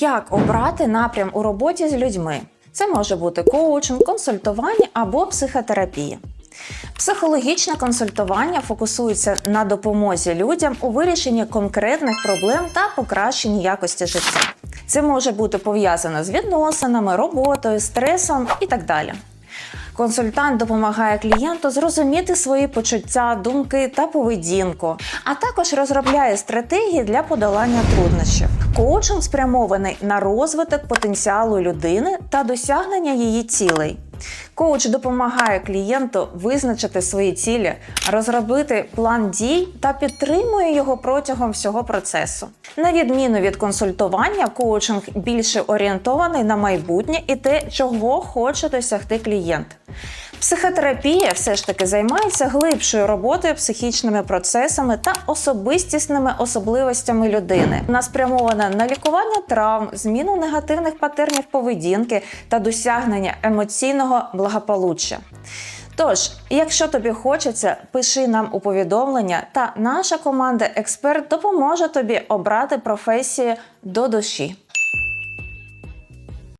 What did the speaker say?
Як обрати напрям у роботі з людьми? Це може бути коучинг, консультування або психотерапія. Психологічне консультування фокусується на допомозі людям у вирішенні конкретних проблем та покращенні якості життя. Це може бути пов'язано з відносинами, роботою, стресом і так далі. Консультант допомагає клієнту зрозуміти свої почуття, думки та поведінку, а також розробляє стратегії для подолання труднощів. Коучинг спрямований на розвиток потенціалу людини та досягнення її цілей. Коуч допомагає клієнту визначити свої цілі, розробити план дій та підтримує його протягом всього процесу. На відміну від консультування, коучинг більше орієнтований на майбутнє і те, чого хоче досягти клієнт. Психотерапія все ж таки займається глибшою роботою психічними процесами та особистісними особливостями людини. Вона спрямована на лікування травм, зміну негативних патернів поведінки та досягнення емоційного благополуччя. Тож, якщо тобі хочеться, пиши нам у повідомлення, та наша команда експерт допоможе тобі обрати професію до душі.